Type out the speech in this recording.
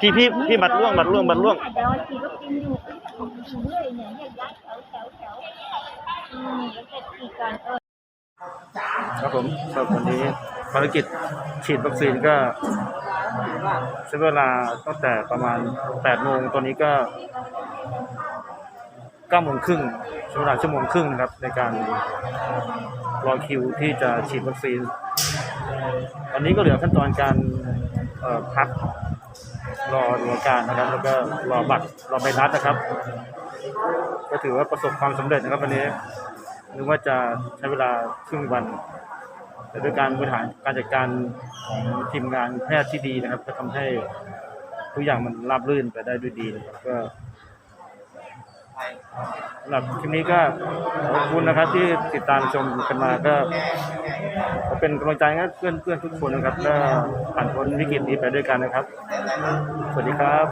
พี่พี่พี่บัดร่วงบัดร่วงบัดร่วงเดี๋ยวทีก็กินอยู่เรื่อยเนี่ยเนี่ยยัดแถวแถวแถวอืมแล้วเสร็จอีกันเออครับผมครับวันนี้ภารกิจฉีดวัคซีนก็ใช้เวลาตั้งแต่ประมาณ8โมงตอนนี้ก็9โมงครึ่งใช้เวลาชั่วโมงครึ่งนะครับ ในการรอคิวที่จะฉีดวัคซีน ตอนนี้ก็เหลือขั้นตอนการพัก รอดูอาการนะครับ แล้วก็รอบัตรรอใบนัดนะครับ ก็ถือว่าประสบความสำเร็จนะครับวันนี้นึกว่าจะใช้เวลาครึ่งวัน แต่ด้วยการบริหารการจัดการของทีมงานแพทย์ที่ดีนะครับ ก็ทำให้ทุกอย่างมันราบรื่นไปได้ด้วยดีนะครับก็ สำหรับคลิปนี้ก็ขอบคุณนะครับที่ติดตามชมกันมาก็เป็นกำลังใจให้เพื่อนเพื่อนๆทุกคนนะครับและผ่านพ้นวิกฤตนี้ไปด้วยกันนะครับ สวัสดีครับ